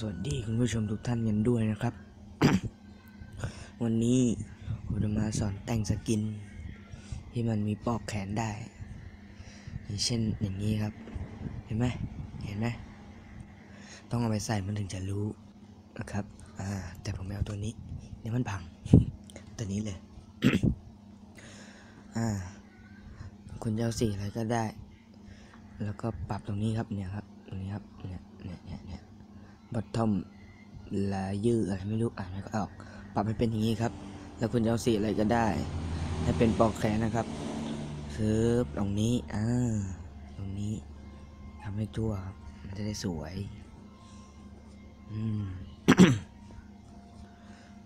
สวัสดีคุณผู้ชมทุกท่านกันด้วยนะครับ วันนี้ผมจะมาสอนแต่งสกิน ที่มันมีปอกแขนได้ อย่างเช่นอย่างนี้ครับ เห็นไหมเห็นไหมต้องเอาไปใส่มันถึงจะรู้นะครับอ่าแต่ผมไม่เอาตัวนี้เดี๋ยวมันพัง ตัวนี้เลยอ่าคุณจะเอาสีอะไรก็ได้ แล้วก็ปรับตรงนี้ครับเนี่ยครับ บอททอมลายืออะไรไม่รู้อ่านไม่ก็ออก ปรับให้เป็นอย่างนี้ครับ แล้วคุณจะเอาสีอะไรก็ได้ ให้เป็นปอกแขนนะครับซื้อตรงนี้อ่าตรงนี้ทำให้ทั่วครับมันจะได้สวย อืม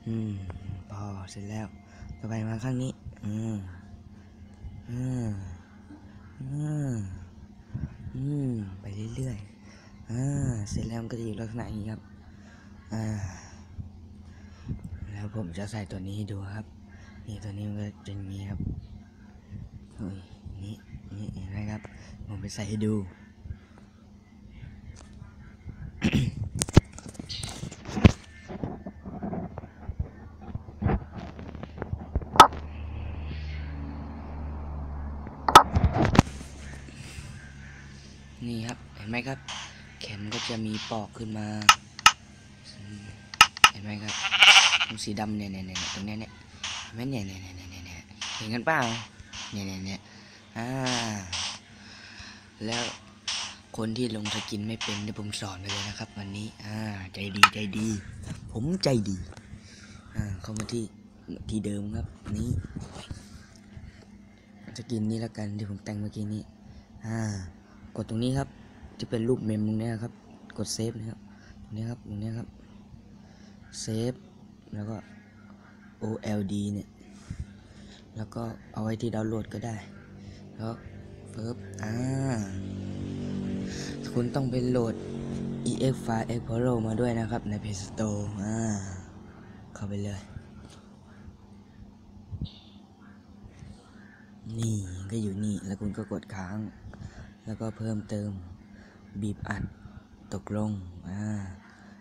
อืม พอเสร็จแล้ว ต่อไปมาข้างนี้ อืม อืม อืมอืมไปเรื่อยๆ อ่าเสร็จแล้วมันก็จะอยู่ลักษณะนี้ครับ อ่า แล้วผมจะใส่ตัวนี้ให้ดูครับ นี่ตัวนี้มันก็จะอย่างนี้ครับโอ้ยนี่นี่เห็นไหมครับ ผมไปใส่ให้ดูนี่ครับ เห็นไหมครับ แขนก็จะมีปอกขึ้นมา เห็นไหมครับตรงสีดำเนี่ยเนี่ยเนี่ยตรงเนี้ยเนี่ยเห็นไหมเนี่ยเนี่ยเนี่ยเนี่ยเนี่ยเห็นกันเปล่าเนี่ยเนี่ยเนี่ยอ่าแล้วคนที่ลงสกินไม่เป็นเดี๋ยวผมสอนไปเลยนะครับ วันนี้อ่าใจดีใจดี ผมใจดีอ่าเข้ามาที่ที่เดิมครับนี่สกินนี้แล้วกันที่ผมแต่งเมื่อกี้นี้อ่ากดตรงนี้ครับ จะเป็นรูปเมมตรงนี้ครับ กดเซฟนะครับตรงนี้ครับตรงนี้ครับเซฟแล้วก็ OLD เนี่ย แล้วก็เอาไว้ที่ดาวน์โหลดก็ได้ แล้วเฟิร์บอ่า คุณต้องไปโหลด EX File Explorer มาด้วยนะครับ ใน Play Store อ่า เข้าไปเลย นี่ก็อยู่นี่ แล้วคุณก็กดค้าง แล้วก็เพิ่มเติม บีบอัด ตกลง อ่า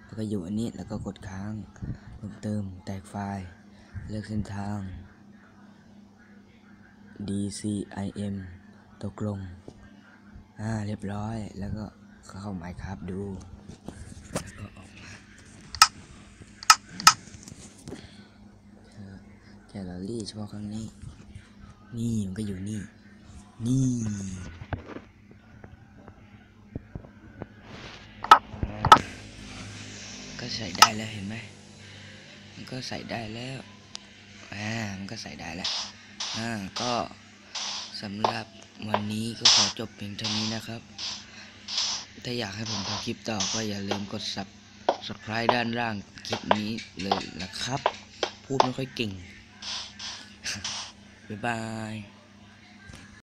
แล้วก็อยู่อันนี้ แล้วก็กดค้างเพิ่มเติม แตกไฟล์ เลือกเส้นทาง DCIM ตกลง อ่า เรียบร้อย แล้วก็เข้าหมายครับดู แล้วก็ออกมาแคลอรี่เฉพาะครั้งนี้ นี่มันก็อยู่นี่ นี่ ก็ใส่ได้แล้วเห็นไหมมันก็ใส่ได้แล้วอ่ามันก็ใส่ได้แล้วอ่าก็สำหรับวันนี้ก็ขอจบเพียงเท่านี้นะครับ ถ้าอยากให้ผมทำคลิปต่อก็อย่าลืมกด subscribe ด้านล่างคลิปนี้เลยนะครับ พูดไม่ค่อยเก่ง บ๊ายบาย